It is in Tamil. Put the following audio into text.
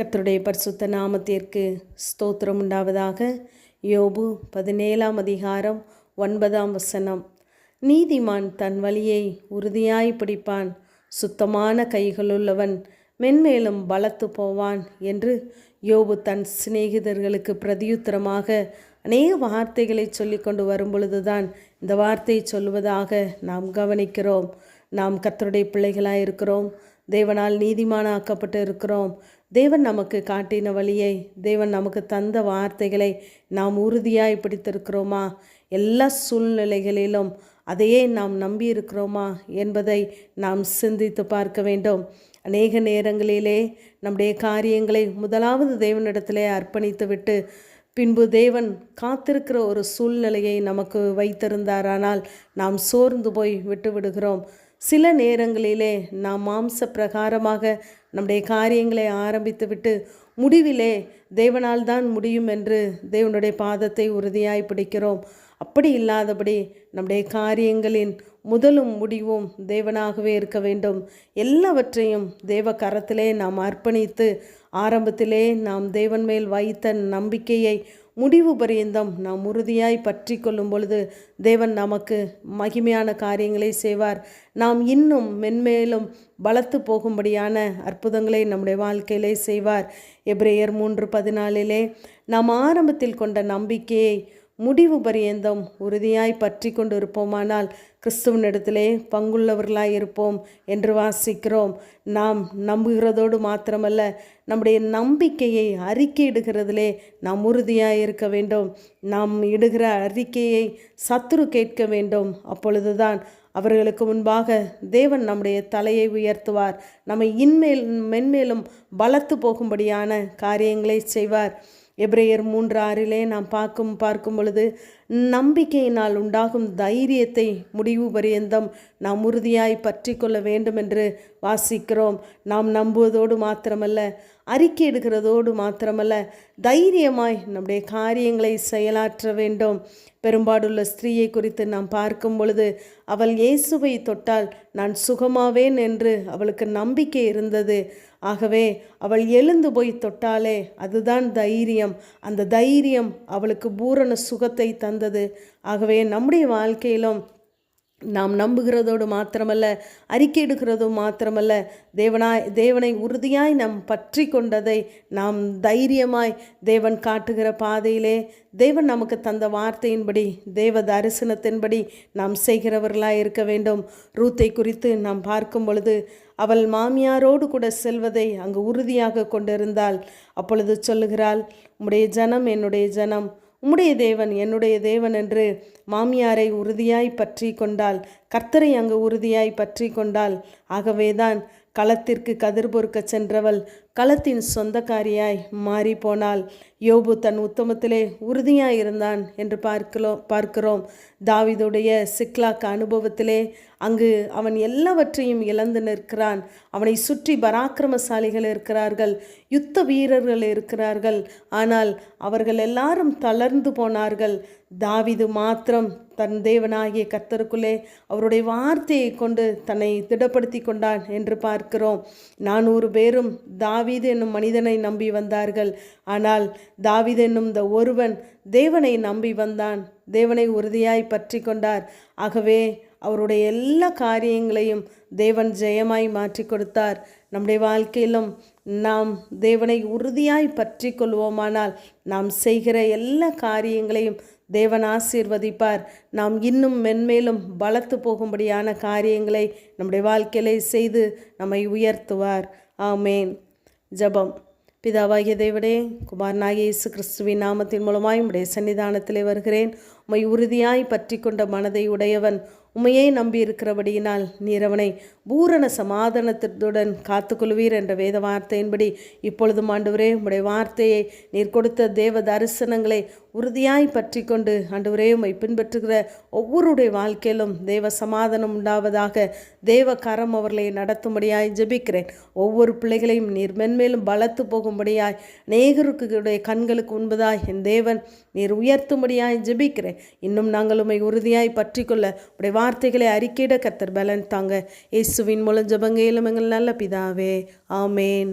கத்தருடைய பரிசுத்த நாமத்திற்கு ஸ்தோத்திரம் உண்டாவதாக. யோபு பதினேழாம் அதிகாரம் ஒன்பதாம் வசனம். நீதிமான் தன் வழியை உறுதியாய் பிடிப்பான். சுத்தமான கைகளுள்ளவன் மென்மேலும் பலத்து போவான் என்று யோபு தன் சிநேகிதர்களுக்கு பிரதியுத்தரமாக அநேக வார்த்தைகளை சொல்லிக்கொண்டு வரும்பொழுதுதான் வரும் பொழுதுதான் இந்த வார்த்தையை சொல்வதாக நாம் கவனிக்கிறோம். நாம் கத்தருடைய பிள்ளைகளாக இருக்கிறோம் தேவனால் நீதிமானாக்கப்பட்டு இருக்கிறோம் தேவன் நமக்கு காட்டின வழியை தேவன் நமக்கு தந்த வார்த்தைகளை நாம் உறுதியாய் பிடித்திருக்கிறோமா? எல்லா சூழ்நிலைகளிலும் அதையே நாம் நம்பி இருக்கிறோமா என்பதை நாம் சிந்தித்து பார்க்க வேண்டும். அநேக நேரங்களிலே நம்முடைய காரியங்களை முதலாவது தேவனிடத்திலே அர்ப்பணித்துவிட்டு பின்பு தேவன் காத்திருக்கிற ஒரு சூழ்நிலையை நமக்கு வைத்திருந்தாரானால் நாம் சோர்ந்து போய் விட்டு விடுகிறோம் சில நேரங்களிலே நாம் மாம்ச பிரகாரமாக நம்முடைய காரியங்களை ஆரம்பித்துவிட்டு முடிவிலே தேவனால் தான் முடியும் என்று தேவனுடைய பாதத்தை உறுதியாய் பிடிக்கிறோம். அப்படி இல்லாதபடி நம்முடைய காரியங்களின் முதலும் முடிவும் தேவனாகவே இருக்க வேண்டும். எல்லாவற்றையும் தேவ கரத்திலே நாம் அர்ப்பணித்து ஆரம்பத்திலே நாம் தேவன் மேல் வைத்த நம்பிக்கையை முடிவு பரியந்தம் நாம் உறுதியாய் பற்றி கொள்ளும் பொழுது தேவன் நமக்கு மகிமையான காரியங்களை செய்வார். நாம் இன்னும் மென்மேலும் பலத்து போகும்படியான அற்புதங்களை நம்முடைய வாழ்க்கையிலே செய்வார். எப்ரேயர் மூன்று பதினாலிலே நாம் ஆரம்பத்தில் கொண்ட நம்பிக்கையை முடிவு பரியந்தம் உறுதியாய் பற்றி கொண்டு இருப்போமானால் கிறிஸ்துவனிடத்திலே பங்குள்ளவர்களாய் இருப்போம் என்று வாசிக்கிறோம். நாம் நம்புகிறதோடு மாத்திரமல்ல நம்முடைய நம்பிக்கையை அறிக்கையிடுகிறதிலே நாம் உறுதியாக இருக்க வேண்டும். நாம் இடுகிற அறிக்கையை சத்துரு கேட்க வேண்டும். அப்பொழுதுதான் அவர்களுக்கு முன்பாக தேவன் நம்முடைய தலையை உயர்த்துவார். நம்மை இன்மேல் மென்மேலும் பலத்து போகும்படியான காரியங்களை செய்வார். எப்ரேயர் மூன்று ஆறிலே நாம் பார்க்கும் பார்க்கும் பொழுது நம்பிக்கையினால் உண்டாகும் தைரியத்தை முடிவு பரியந்தம் நாம் உறுதியாய் பற்றி கொள்ள வேண்டும் என்று வாசிக்கிறோம். நாம் நம்புவதோடு மாத்திரமல்ல அறிக்கையிடுகிறதோடு மாத்திரமல்ல தைரியமாய் நம்முடைய காரியங்களை செயலாற்ற வேண்டும். பெரும்பாடுள்ள ஸ்திரீயை குறித்து நாம் பார்க்கும் பொழுது அவள் இயேசுவை தொட்டால் நான் சுகமாவேன் என்று அவளுக்கு நம்பிக்கை இருந்தது. ஆகவே அவள் எழுந்து போய் தொட்டாலே அதுதான் தைரியம். அந்த தைரியம் அவளுக்கு பூரண சுகத்தை தந்தது. ஆகவே நம்முடைய வாழ்க்கையிலும் நாம் நம்புகிறதோடு மாத்திரமல்ல அறிக்கையிடுகிறதும் மாத்திரமல்ல தேவனாய் தேவனை உறுதியாய் நாம் பற்றி கொண்டதை நாம் தைரியமாய் தேவன் காட்டுகிற பாதையிலே தேவன் நமக்கு தந்த வார்த்தையின்படி தேவ தரிசனத்தின்படி நாம் செய்கிறவர்களாய் இருக்க வேண்டும். ரூத்தை குறித்து நாம் பார்க்கும் பொழுது அவள் மாமியாரோடு கூட செல்வதை அங்கு உறுதியாக கொண்டிருந்தாள். அப்பொழுது சொல்லுகிறாள் உம்முடைய ஜனம் என்னுடைய ஜனம். உம்முடைய தேவன் என்னுடைய தேவன் என்று மாமியாரை உறுதியாய் பற்றி கொண்டாள். கர்த்தரை அங்கு உறுதியாய் பற்றி கொண்டாள். ஆகவேதான் களத்திற்கு கதிர் பொறுக்க சென்றவள் களத்தின் சொந்தக்காரியாய் மாறி போனால் யோபு தன் உத்தமத்திலே உறுதியாய் இருந்தான் என்று பார்க்கிறோம் பார்க்கிறோம். தாவிதுடைய சிக்லாக் அனுபவத்திலே அங்கு அவன் எல்லாவற்றையும் இழந்து நிற்கிறான். அவனை சுற்றி பராக்கிரமசாலிகள் இருக்கிறார்கள் யுத்த வீரர்கள் இருக்கிறார்கள். ஆனால் அவர்கள் எல்லாரும் தளர்ந்து போனார்கள். தாவிது மாத்திரம் தன் தேவனாகிய கர்த்தருக்குள்ளே அவருடைய வார்த்தையை கொண்டு தன்னை திடப்படுத்தி கொண்டான் என்று பார்க்கிறோம். நானூறு பேரும் தா தாவீது என்னும் மனிதனை நம்பி வந்தார்கள். ஆனால் தாவீது என்னும் இந்த ஒருவன் தேவனை நம்பி வந்தான். தேவனை உறுதியாய் பற்றி கொண்டார். ஆகவே அவருடைய எல்லா காரியங்களையும் தேவன் ஜெயமாய் மாற்றி கொடுத்தார். நம்முடைய வாழ்க்கையிலும் நாம் தேவனை உறுதியாய் பற்றி கொள்வோமானால் நாம் செய்கிற எல்லா காரியங்களையும் தேவன் ஆசீர்வதிப்பார். நாம் இன்னும் மென்மேலும் பலத்து போகும்படியான காரியங்களை நம்முடைய வாழ்க்கையிலே செய்து நம்மை உயர்த்துவார். ஆமேன். ஜபம். பிதாவாகிய தேவடே குமாரனாகிய இயேசு கிறிஸ்துவின் நாமத்தின் மூலமாய் உடைய சன்னிதானத்திலே வருகிறேன். உம்மை உறுதியாய் பற்றி கொண்ட மனதை உடையவன். உண்மையே நம்பி இருக்கிறபடியினால் நீர் அவனை பூரண சமாதானத்துடன் காத்துக்கொள்வீர் என்ற வேத வார்த்தையின்படி இப்பொழுதும் ஆண்டவரே உம்முடைய வார்த்தையை நீர் கொடுத்த தேவ தரிசனங்களை உறுதியாய் பற்றி கொண்டு ஆண்டவரே உம்மை பின்பற்றுகிற ஒவ்வொருடைய வாழ்க்கையிலும் தேவ சமாதானம் உண்டாவதாக தேவ கரம் அவர்களை நடத்தும்படியாய் ஜெபிக்கிறேன். ஒவ்வொரு பிள்ளைகளையும் நீர் மென்மேலும் பலத்து போகும்படியாய் நேகருக்குடைய கண்களுக்கு உண்பதாய் என் தேவன் நீர் உயர்த்தும்படியாய் ஜெபிக்கிறேன். இன்னும் நாங்கள் உண்மை உறுதியாய் பற்றி கொள்ள உடைய வார்த்தைகளை அறிக்கையிட கத்தர் பலன் தாங்க. இயேசுவின் மூலம் ஜபங்கையிலும் எங்கள் நல்ல பிதாவே. ஆமேன்.